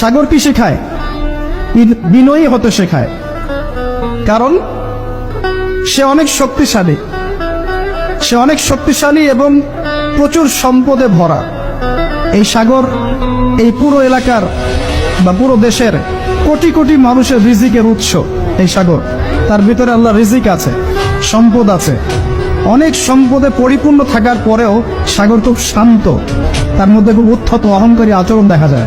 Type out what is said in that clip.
সাগর কি শেখায়? বিন- বিনয়ী হতে শেখায়। কারণ সে অনেক শক্তিশালী। সে অনেক শক্তিশালী এবং প্রচুর সম্পদে ভরা। এই সাগর, এই পুরো এলাকার বা পুরো দেশের কোটি কোটি মানুষের রিজিকের উৎস এই সাগর। তার ভিতরে আল্লাহ রিজিক আছে, সম্পদ আছে। অনেক সম্পদে পরিপূর্ণ থাকার পরেও সাগর খুব শান্ত। তার মধ্যে খুব উত্থত অহংকারী আচরণ দেখা যায়।